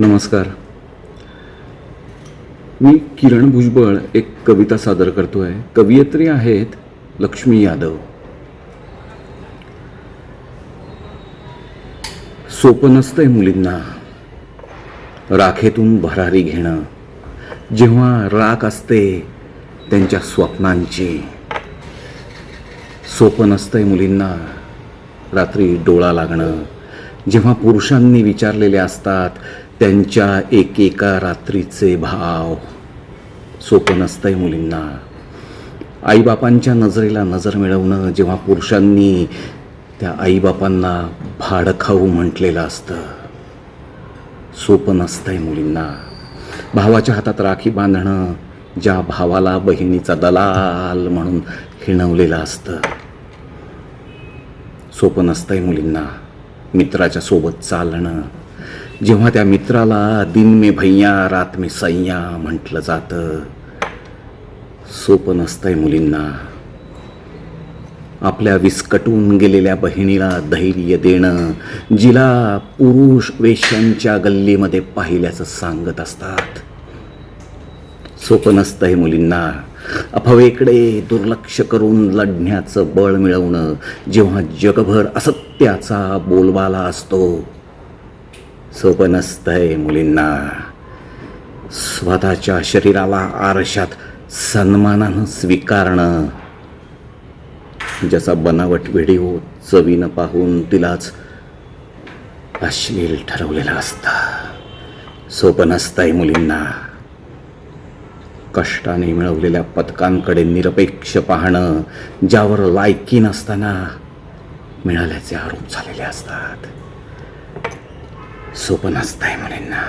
नमस्कार. मी किरण भुजबळ एक कविता सादर करतोय. कवयित्री आहेत लक्ष्मी यादव. सोपं नसतंय मुलींना. राखेतून भरारी घेणं. जेव्हा राख असते त्यांच्या स्वप्नांची. सोपं नसतंय मुलींना रात्री डोळा लागणं. जेव्हा पुरुषांनी विचारलेले असतात त्यांच्या एकेका रात्रीचे भाव सोपं नसतंय मुलींना. आईबापांच्या नजरेला नजर मिळवणं जेव्हा पुरुषांनी त्या आईबापांना भाडखाऊ म्हटलेलं असतं सोपं नसतंय मुलींना. भावाच्या हातात राखी बांधणं ज्या भावाला बहिणीचा दलाल म्हणून हिणवलेलं असतं सोपं नसतंय मुलींना. मित्राच्या सोबत चालणं जेव्हा त्या मित्राला दिन मे भैया रात मे सैया म्हटलं जातं सोपं नसतंय मुलींना. आपल्या विस्कटून गेलेल्या बहिणीला धैर्य देणं जिला पुरुष वेश्यांच्या गल्लीमध्ये पाहिल्याचं सांगत असतात. सोपं नसतंय मुलींना. अफवेकडे दुर्लक्ष करून लढण्याचं बळ मिळवणं जेव्हा जगभर असत्याचा बोलबाला असतो सोपं नसतंय मुलींना. स्वतःच्या शरीराला आरशात सन्मानानं स्वीकारणं. ज्याचा बनावट व्हिडिओ चवीनं पाहून तिलाच अश्लील ठरवलेला असता. सोपं नसतंय मुलींना. कष्टाने मिळवलेल्या पदकांकडे निरपेक्ष पाहणं ज्यावर लायकी नसताना मिळाल्याचे आरोप झालेले असतात. सोपं नसतंय मुलींना.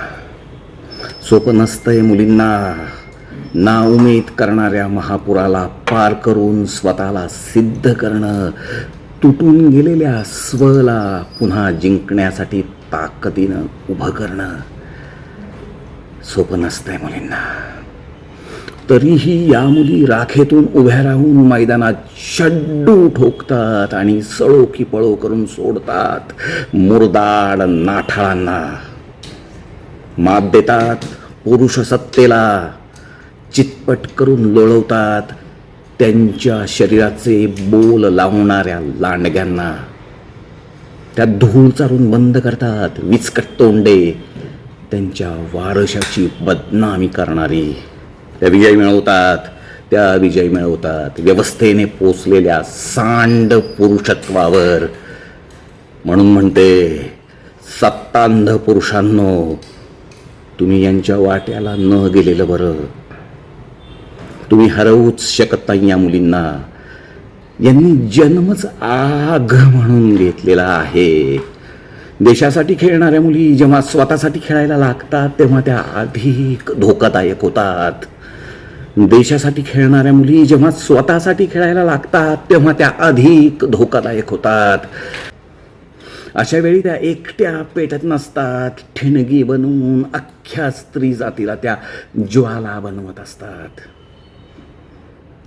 सोपं नसतंय मुलींना. ना उमेद करणाऱ्या महापुराला पार करून स्वतःला सिद्ध करणं तुटून गेलेल्या स्वला पुन्हा जिंकण्यासाठी ताकदीनं उभं करणं सोपं नसतंय मुलींना. तरीही या मुली राखेतून उभ्या राहून मैदानात शड्डू ठोकतात आणि सळो की पळो करून सोडतात. मुरदाड नाठाळांना. मात देतात पुरुष सत्तेला. चितपट करून लोळवतात त्यांच्या शरीराचे बोल लावणाऱ्या लांडग्यांना. त्या धूळ चारून बंद करतात विचकट तोंडे. त्यांच्या वारशाची बदनामी करणारी. त्या विजय मिळवतात त्या विजय मिळवतात. व्यवस्थेने पोचलेल्या सांड पुरुषत्वावर. म्हणून म्हणते सत्तांध पुरुषांनो तुम्ही यांच्या वाट्याला न गेलेलं बरं. तुम्ही हरवूच शकत नाही या मुलींना. यांनी जन्मच आग म्हणून घेतलेला आहे. देशासाठी खेळणाऱ्या मुली जेव्हा स्वतःसाठी खेळायला लागतात तेव्हा त्या अधिक धोकादायक होतात. देशासाठी खेळणाऱ्या मुली जेव्हा स्वतःसाठी खेळायला लागतात तेव्हा त्या अधिक धोकादायक होतात. अशा वेळी त्या एकट्या पेटत नसतात. ठिणगी बनवून अख्ख्या स्त्री जातीला त्या ज्वाला बनवत असतात.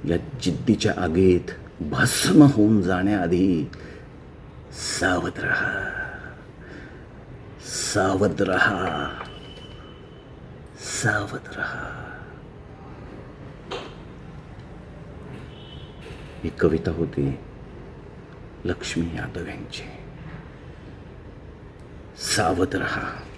या जिद्दीच्या आगीत भस्म होऊन जाण्याआधी सावध रहा. सावध रहा. सावध रहा. ही कविता होती लक्ष्मी यादव यांची. सावध रहा.